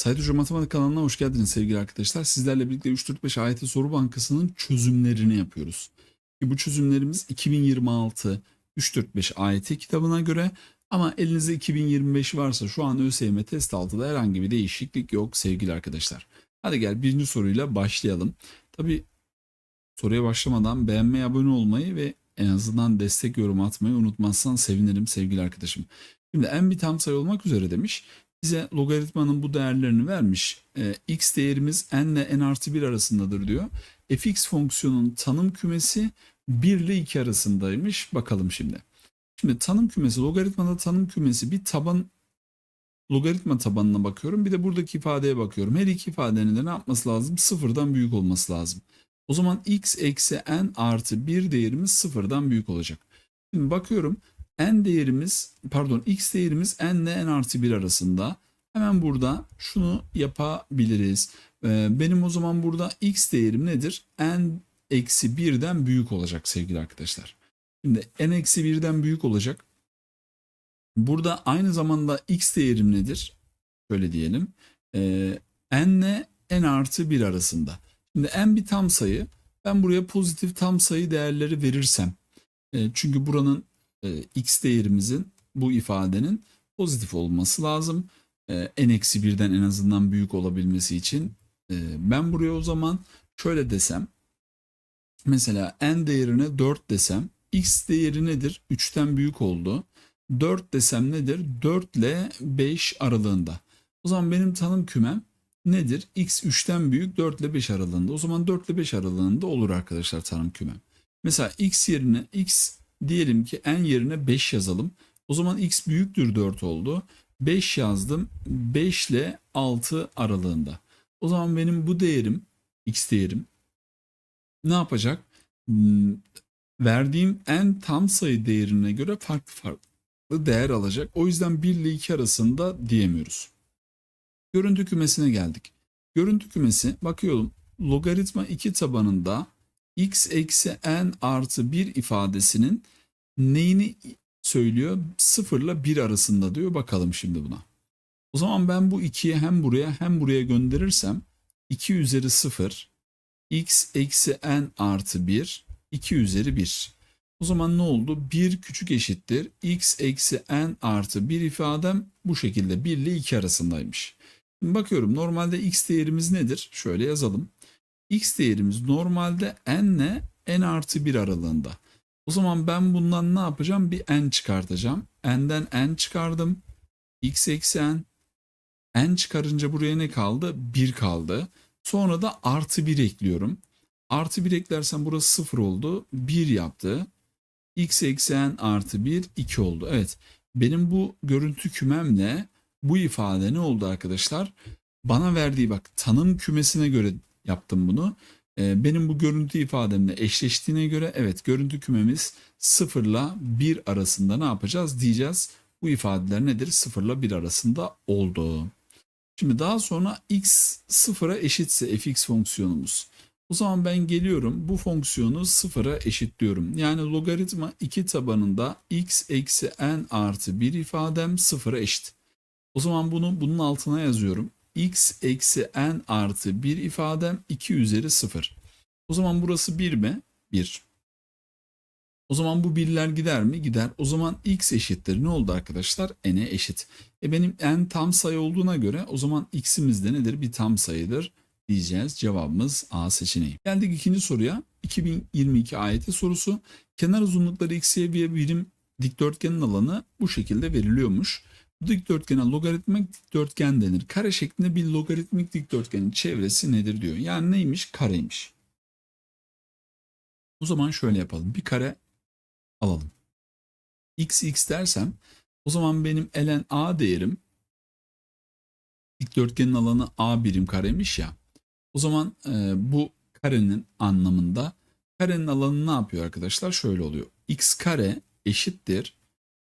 Hoca Matematik kanalına hoş geldiniz sevgili arkadaşlar. Sizlerle birlikte 345 AYT Soru Bankası'nın çözümlerini yapıyoruz. Bu çözümlerimiz 2026 345 AYT kitabına göre ama elinizde 2025 varsa şu an ÖSYM test altıda herhangi bir değişiklik yok sevgili arkadaşlar. Hadi gel birinci soruyla başlayalım. Tabi soruya başlamadan beğenmeyi, abone olmayı ve en azından destek yorum atmayı unutmazsan sevinirim sevgili arkadaşım. Şimdi en bir tam sayı olmak üzere demiş bize logaritmanın bu değerlerini vermiş. E, x değerimiz n ile n artı 1 arasındadır diyor. fx fonksiyonun tanım kümesi 1 ile 2 arasındaymış. Bakalım şimdi. Şimdi tanım kümesi, logaritmada tanım kümesi bir taban logaritma tabanına bakıyorum. Bir de buradaki ifadeye bakıyorum. Her iki ifadenin de ne yapması lazım? Sıfırdan büyük olması lazım. O zaman x eksi n artı 1 değerimiz sıfırdan büyük olacak. Şimdi bakıyorum n değerimiz pardon x değerimiz n ile n artı 1 arasında. Hemen burada şunu yapabiliriz. Ee, Benim o zaman burada x değerim nedir? n eksi 1'den büyük olacak sevgili arkadaşlar. Şimdi n eksi 1'den büyük olacak. Burada aynı zamanda x değerim nedir? Şöyle diyelim. Ee, n ile n artı 1 arasında. Şimdi n bir tam sayı. Ben buraya pozitif tam sayı değerleri verirsem. e, çünkü buranın e, x değerimizin bu ifadenin pozitif olması lazım. E, n eksi birden en azından büyük olabilmesi için. E, ben buraya o zaman şöyle desem. Mesela n değerine 4 desem x değeri nedir? 3'ten büyük oldu. 4 desem nedir? 4 ile 5 aralığında. O zaman benim tanım kümem nedir? x 3'ten büyük 4 ile 5 aralığında. O zaman 4 ile 5 aralığında olur arkadaşlar tanım kümem. Mesela x yerine x diyelim ki n yerine 5 yazalım. O zaman x büyüktür 4 oldu. 5 yazdım. 5 ile 6 aralığında. O zaman benim bu değerim x değerim ne yapacak? Hmm, Verdiğim en tam sayı değerine göre farklı farklı değer alacak. O yüzden 1 ile 2 arasında diyemiyoruz. Görüntü kümesine geldik. Görüntü kümesi bakıyorum logaritma 2 tabanında x eksi n artı 1 ifadesinin neyini söylüyor? 0 ile 1 arasında diyor. Bakalım şimdi buna. O zaman ben bu 2'yi hem buraya hem buraya gönderirsem 2 üzeri 0 x eksi n artı 1 2 üzeri 1. O zaman ne oldu? 1 küçük eşittir x eksi n artı 1 ifadem bu şekilde 1 ile 2 arasındaymış. Bakıyorum normalde x değerimiz nedir? Şöyle yazalım. X değerimiz normalde n ile n artı 1 aralığında. O zaman ben bundan ne yapacağım? Bir n çıkartacağım. n'den n çıkardım. x eksi n. n çıkarınca buraya ne kaldı? 1 kaldı. Sonra da artı 1 ekliyorum. Artı 1 eklersem burası 0 oldu. 1 yaptı. x eksi n artı 1 2 oldu. Evet benim bu görüntü kümemle bu ifade ne oldu arkadaşlar? Bana verdiği bak tanım kümesine göre yaptım bunu. Ee, benim bu görüntü ifademle eşleştiğine göre evet görüntü kümemiz 0 ile 1 arasında ne yapacağız diyeceğiz. Bu ifadeler nedir? 0 ile 1 arasında oldu. Şimdi daha sonra x 0'a eşitse fx fonksiyonumuz. O zaman ben geliyorum bu fonksiyonu sıfıra eşitliyorum. Yani logaritma 2 tabanında x eksi n artı 1 ifadem sıfıra eşit. O zaman bunu bunun altına yazıyorum. X eksi n artı 1 ifadem 2 üzeri 0. O zaman burası 1 mi? 1. O zaman bu birler gider mi? Gider. O zaman x eşittir. Ne oldu arkadaşlar? n'e eşit. E benim n tam sayı olduğuna göre o zaman x'imiz de nedir? Bir tam sayıdır diyeceğiz. Cevabımız A seçeneği. Geldik ikinci soruya. 2022 ayeti sorusu. Kenar uzunlukları x'ye bir birim dikdörtgenin alanı bu şekilde veriliyormuş. Dikdörtgene logaritmik dikdörtgen denir. Kare şeklinde bir logaritmik dikdörtgenin çevresi nedir diyor. Yani neymiş? Kareymiş. O zaman şöyle yapalım. Bir kare alalım. x x dersem o zaman benim ln a değerim dikdörtgenin alanı a birim karemiş ya. O zaman e, bu karenin anlamında karenin alanı ne yapıyor arkadaşlar? Şöyle oluyor. x kare eşittir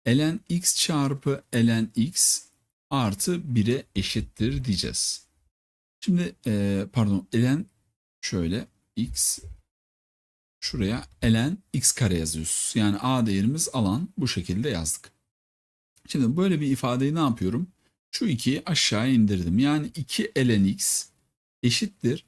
ln x çarpı ln x artı 1'e eşittir diyeceğiz. Şimdi e, pardon ln şöyle x şuraya ln x kare yazıyoruz. Yani a değerimiz alan bu şekilde yazdık. Şimdi böyle bir ifadeyi ne yapıyorum? Şu 2'yi aşağı indirdim. Yani 2 ln x eşittir.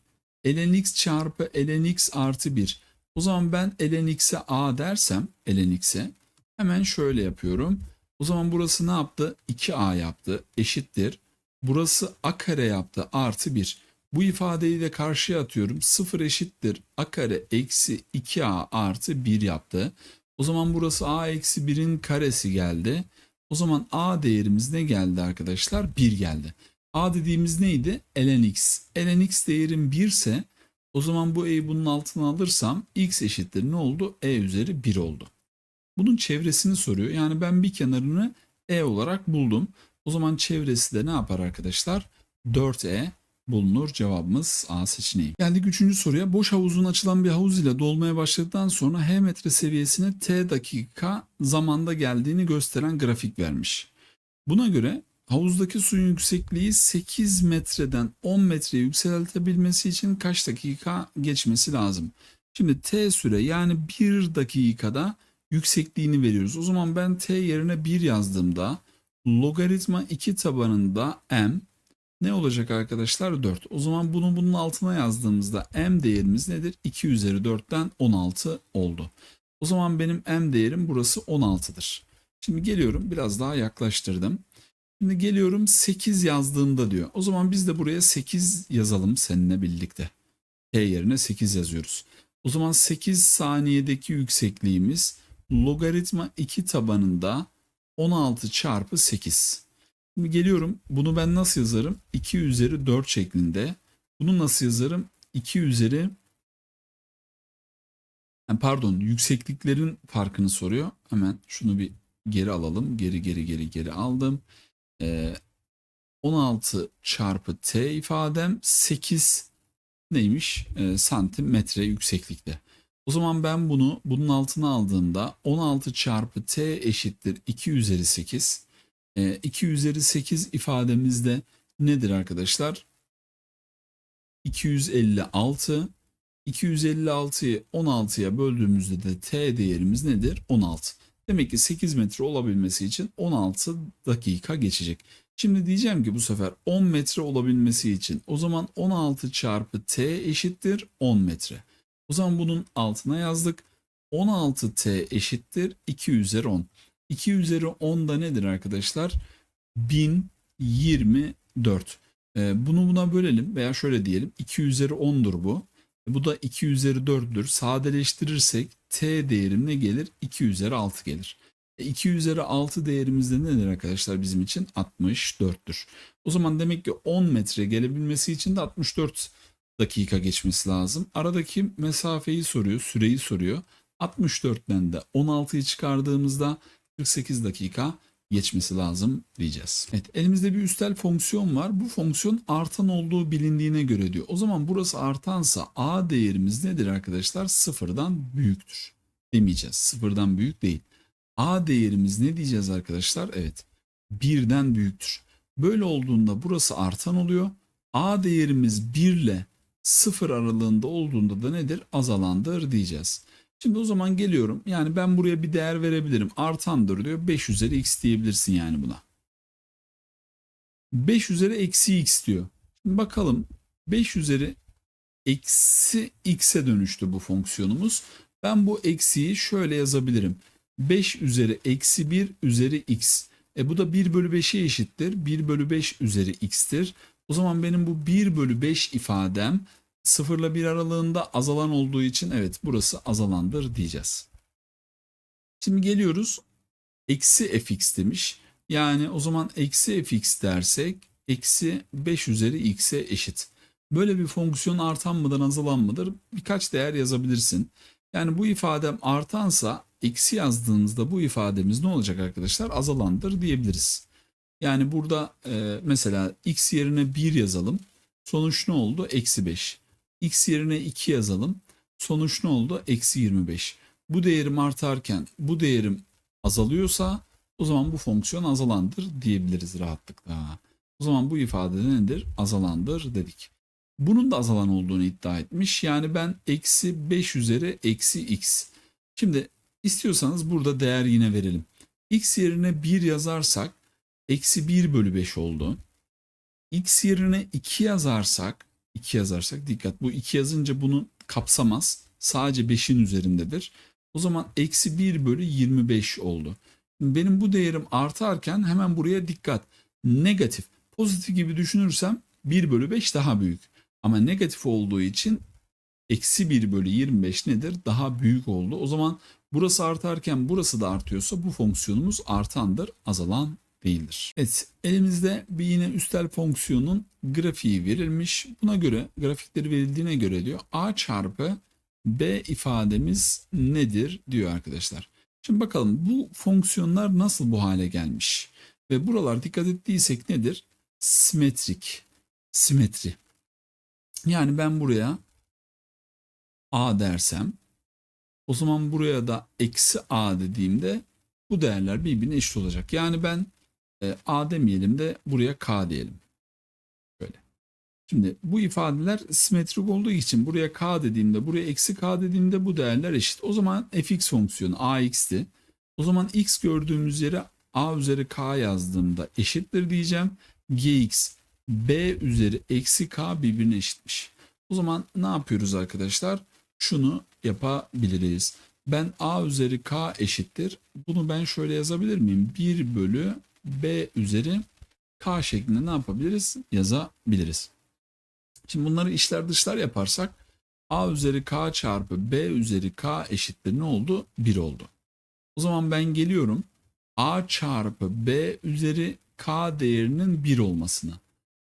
ln x çarpı ln x artı 1. O zaman ben ln x'e a dersem ln x'e hemen şöyle yapıyorum. O zaman burası ne yaptı? 2a yaptı eşittir. Burası a kare yaptı artı 1. Bu ifadeyi de karşıya atıyorum. 0 eşittir a kare eksi 2a artı 1 yaptı. O zaman burası a eksi 1'in karesi geldi. O zaman a değerimiz ne geldi arkadaşlar? 1 geldi. a dediğimiz neydi? ln x. ln x değerim 1 ise o zaman bu e'yi bunun altına alırsam x eşittir ne oldu? e üzeri 1 oldu. Bunun çevresini soruyor. Yani ben bir kenarını e olarak buldum. O zaman çevresi de ne yapar arkadaşlar? 4e bulunur. Cevabımız A seçeneği. Geldik üçüncü soruya. Boş havuzun açılan bir havuz ile dolmaya başladıktan sonra H metre seviyesine T dakika zamanda geldiğini gösteren grafik vermiş. Buna göre havuzdaki suyun yüksekliği 8 metreden 10 metreye yükseltebilmesi için kaç dakika geçmesi lazım? Şimdi T süre yani 1 dakikada yüksekliğini veriyoruz. O zaman ben T yerine 1 yazdığımda logaritma 2 tabanında M ne olacak arkadaşlar? 4. O zaman bunu bunun altına yazdığımızda m değerimiz nedir? 2 üzeri 4'ten 16 oldu. O zaman benim m değerim burası 16'dır. Şimdi geliyorum biraz daha yaklaştırdım. Şimdi geliyorum 8 yazdığımda diyor. O zaman biz de buraya 8 yazalım seninle birlikte. T yerine 8 yazıyoruz. O zaman 8 saniyedeki yüksekliğimiz logaritma 2 tabanında 16 çarpı 8. Şimdi geliyorum. Bunu ben nasıl yazarım? 2 üzeri 4 şeklinde. Bunu nasıl yazarım? 2 üzeri pardon yüksekliklerin farkını soruyor. Hemen şunu bir geri alalım. Geri geri geri geri aldım. Ee, 16 çarpı t ifadem 8 neymiş? Ee, santimetre yükseklikte. O zaman ben bunu bunun altına aldığımda 16 çarpı t eşittir 2 üzeri 8. 2 üzeri 8 ifademizde nedir arkadaşlar? 256. 256'yı 16'ya böldüğümüzde de t değerimiz nedir? 16. Demek ki 8 metre olabilmesi için 16 dakika geçecek. Şimdi diyeceğim ki bu sefer 10 metre olabilmesi için o zaman 16 çarpı t eşittir 10 metre. O zaman bunun altına yazdık. 16t eşittir 2 üzeri 10. 2 üzeri 10 da nedir arkadaşlar? 1024. Ee, bunu buna bölelim veya şöyle diyelim 2 üzeri 10'dur bu. E, bu da 2 üzeri 4'dür. Sadeleştirirsek t değerim ne gelir? 2 üzeri 6 gelir. 2 e, üzeri 6 değerimiz de nedir arkadaşlar bizim için? 64'tür. O zaman demek ki 10 metre gelebilmesi için de 64 dakika geçmesi lazım. Aradaki mesafeyi soruyor, süreyi soruyor. 64'ten de 16'yı çıkardığımızda 48 dakika geçmesi lazım diyeceğiz. Evet elimizde bir üstel fonksiyon var. Bu fonksiyon artan olduğu bilindiğine göre diyor. O zaman burası artansa a değerimiz nedir arkadaşlar? Sıfırdan büyüktür demeyeceğiz. Sıfırdan büyük değil. a değerimiz ne diyeceğiz arkadaşlar? Evet birden büyüktür. Böyle olduğunda burası artan oluyor. a değerimiz 1 ile 0 aralığında olduğunda da nedir? Azalandır diyeceğiz. Şimdi o zaman geliyorum. Yani ben buraya bir değer verebilirim. Artandır diyor. 5 üzeri x diyebilirsin yani buna. 5 üzeri eksi x diyor. Şimdi bakalım 5 üzeri eksi x'e dönüştü bu fonksiyonumuz. Ben bu eksiyi şöyle yazabilirim. 5 üzeri eksi 1 üzeri x. E bu da 1 bölü 5'e eşittir. 1 bölü 5 üzeri x'tir. O zaman benim bu 1 bölü 5 ifadem 0 ile 1 aralığında azalan olduğu için evet burası azalandır diyeceğiz. Şimdi geliyoruz. Eksi fx demiş. Yani o zaman eksi fx dersek eksi 5 üzeri x'e eşit. Böyle bir fonksiyon artan mıdır azalan mıdır? Birkaç değer yazabilirsin. Yani bu ifadem artansa eksi yazdığımızda bu ifademiz ne olacak arkadaşlar? Azalandır diyebiliriz. Yani burada e, mesela x yerine 1 yazalım. Sonuç ne oldu? Eksi 5 x yerine 2 yazalım. Sonuç ne oldu? Eksi 25. Bu değerim artarken bu değerim azalıyorsa o zaman bu fonksiyon azalandır diyebiliriz rahatlıkla. O zaman bu ifade nedir? Azalandır dedik. Bunun da azalan olduğunu iddia etmiş. Yani ben eksi 5 üzeri eksi x. Şimdi istiyorsanız burada değer yine verelim. x yerine 1 yazarsak eksi 1 bölü 5 oldu. x yerine 2 yazarsak 2 yazarsak dikkat bu 2 yazınca bunu kapsamaz. Sadece 5'in üzerindedir. O zaman eksi 1 bölü 25 oldu. Benim bu değerim artarken hemen buraya dikkat. Negatif. Pozitif gibi düşünürsem 1 bölü 5 daha büyük. Ama negatif olduğu için eksi 1 bölü 25 nedir? Daha büyük oldu. O zaman burası artarken burası da artıyorsa bu fonksiyonumuz artandır, azalan değildir. Evet, elimizde bir yine üstel fonksiyonun grafiği verilmiş. Buna göre, grafikleri verildiğine göre diyor a çarpı b ifademiz nedir diyor arkadaşlar. Şimdi bakalım bu fonksiyonlar nasıl bu hale gelmiş? Ve buralar dikkat ettiysek nedir? Simetrik, simetri. Yani ben buraya a dersem o zaman buraya da eksi a dediğimde bu değerler birbirine eşit olacak. Yani ben e, a demeyelim de buraya k diyelim. Böyle. Şimdi bu ifadeler simetrik olduğu için buraya k dediğimde buraya eksi k dediğimde bu değerler eşit. O zaman fx fonksiyonu ax'ti. O zaman x gördüğümüz yere a üzeri k yazdığımda eşittir diyeceğim. gx b üzeri eksi k birbirine eşitmiş. O zaman ne yapıyoruz arkadaşlar? Şunu yapabiliriz. Ben a üzeri k eşittir. Bunu ben şöyle yazabilir miyim? 1 bölü b üzeri k şeklinde ne yapabiliriz? Yazabiliriz. Şimdi bunları içler dışlar yaparsak a üzeri k çarpı b üzeri k eşittir ne oldu? 1 oldu. O zaman ben geliyorum a çarpı b üzeri k değerinin 1 olmasına.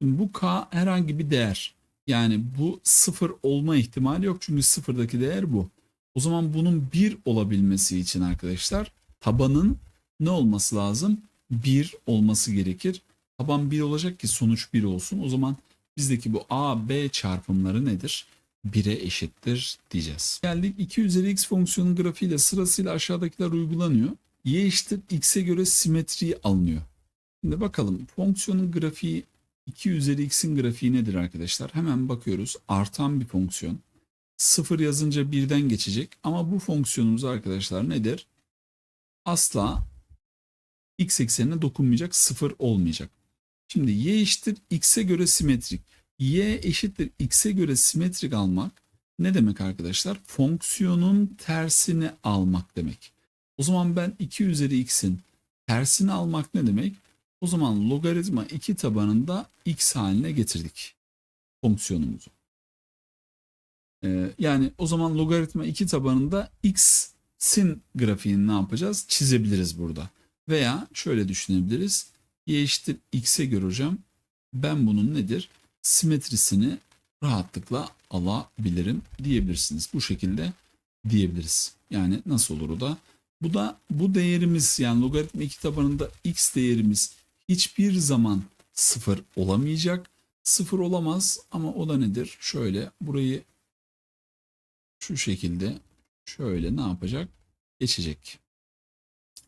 Şimdi bu k herhangi bir değer. Yani bu sıfır olma ihtimali yok çünkü sıfırdaki değer bu. O zaman bunun 1 olabilmesi için arkadaşlar tabanın ne olması lazım? 1 olması gerekir. Taban 1 olacak ki sonuç 1 olsun. O zaman bizdeki bu a, b çarpımları nedir? 1'e eşittir diyeceğiz. Geldik 2 üzeri x fonksiyonun grafiğiyle sırasıyla aşağıdakiler uygulanıyor. y eşittir x'e göre simetri alınıyor. Şimdi bakalım fonksiyonun grafiği 2 üzeri x'in grafiği nedir arkadaşlar? Hemen bakıyoruz. Artan bir fonksiyon. 0 yazınca 1'den geçecek. Ama bu fonksiyonumuz arkadaşlar nedir? Asla x eksenine dokunmayacak, 0 olmayacak. Şimdi y eşittir x'e göre simetrik. y eşittir x'e göre simetrik almak ne demek arkadaşlar? Fonksiyonun tersini almak demek. O zaman ben 2 üzeri x'in tersini almak ne demek? O zaman logaritma 2 tabanında x haline getirdik fonksiyonumuzu. Ee, yani o zaman logaritma 2 tabanında x'in grafiğini ne yapacağız? Çizebiliriz burada. Veya şöyle düşünebiliriz. y eşittir x'e göre hocam ben bunun nedir? Simetrisini rahatlıkla alabilirim diyebilirsiniz. Bu şekilde diyebiliriz. Yani nasıl olur o da? Bu da bu değerimiz yani logaritma 2 tabanında x değerimiz hiçbir zaman sıfır olamayacak. Sıfır olamaz ama o da nedir? Şöyle burayı şu şekilde şöyle ne yapacak? Geçecek.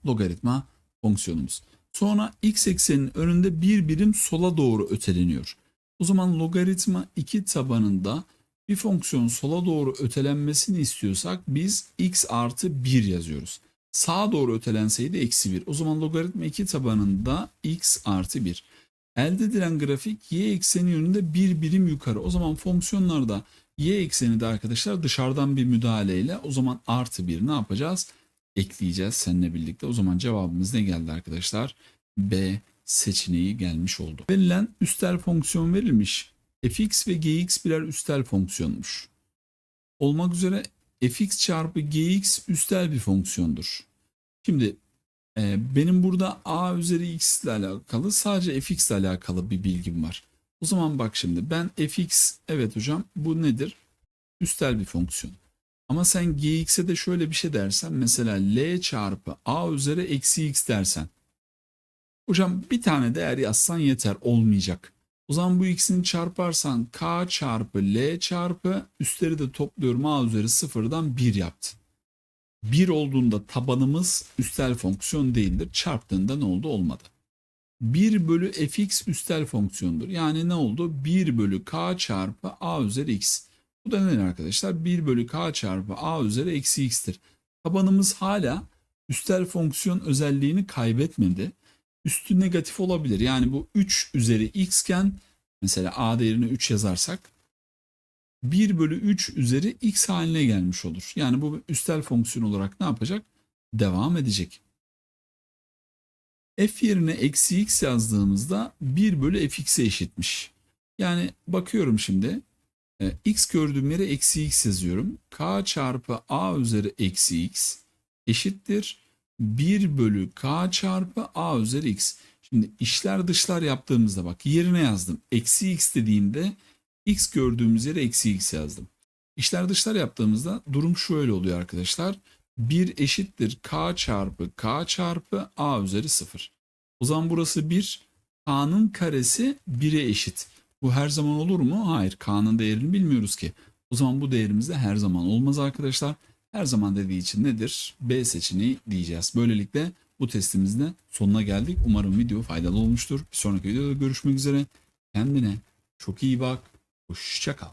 Logaritma fonksiyonumuz. Sonra x ekseninin önünde bir birim sola doğru öteleniyor. O zaman logaritma 2 tabanında bir fonksiyon sola doğru ötelenmesini istiyorsak biz x artı 1 yazıyoruz. Sağa doğru ötelenseydi eksi 1. O zaman logaritma 2 tabanında x artı 1. Elde edilen grafik y ekseni yönünde bir birim yukarı. O zaman fonksiyonlarda y ekseni de arkadaşlar dışarıdan bir müdahaleyle o zaman artı 1 ne yapacağız? Ekleyeceğiz seninle birlikte. O zaman cevabımız ne geldi arkadaşlar? B seçeneği gelmiş oldu. Verilen üstel fonksiyon verilmiş. fx ve gx birer üstel fonksiyonmuş. Olmak üzere fx çarpı gx üstel bir fonksiyondur. Şimdi e, benim burada a üzeri x ile alakalı sadece fx ile alakalı bir bilgim var. O zaman bak şimdi ben fx evet hocam bu nedir? Üstel bir fonksiyon. Ama sen gx'e de şöyle bir şey dersen mesela l çarpı a üzeri eksi x dersen. Hocam bir tane değer yazsan yeter olmayacak. O zaman bu ikisini çarparsan k çarpı l çarpı üstleri de topluyorum a üzeri sıfırdan 1 yaptı. 1 olduğunda tabanımız üstel fonksiyon değildir. Çarptığında ne oldu? Olmadı. 1 bölü fx üstel fonksiyondur. Yani ne oldu? 1 bölü k çarpı a üzeri x. Bu da ne arkadaşlar? 1 bölü k çarpı a üzeri eksi x'tir. Tabanımız hala üstel fonksiyon özelliğini kaybetmedi. üstü negatif olabilir. Yani bu 3 üzeri x iken mesela a değerine 3 yazarsak 1 bölü 3 üzeri x haline gelmiş olur. Yani bu üstel fonksiyon olarak ne yapacak? Devam edecek. f yerine eksi x yazdığımızda 1 bölü fx'e eşitmiş. Yani bakıyorum şimdi e, x gördüğüm yere eksi x yazıyorum. k çarpı a üzeri eksi x eşittir 1 bölü k çarpı a üzeri x. Şimdi işler dışlar yaptığımızda bak yerine yazdım. Eksi x dediğimde x gördüğümüz yere eksi x yazdım. İşler dışlar yaptığımızda durum şöyle oluyor arkadaşlar. 1 eşittir k çarpı k çarpı a üzeri 0. O zaman burası 1. k'nın karesi 1'e eşit. Bu her zaman olur mu? Hayır. K'nın değerini bilmiyoruz ki. O zaman bu değerimiz de her zaman olmaz arkadaşlar. Her zaman dediği için nedir? B seçeneği diyeceğiz. Böylelikle bu testimizin de sonuna geldik. Umarım video faydalı olmuştur. Bir sonraki videoda görüşmek üzere. Kendine çok iyi bak. Hoşça kal.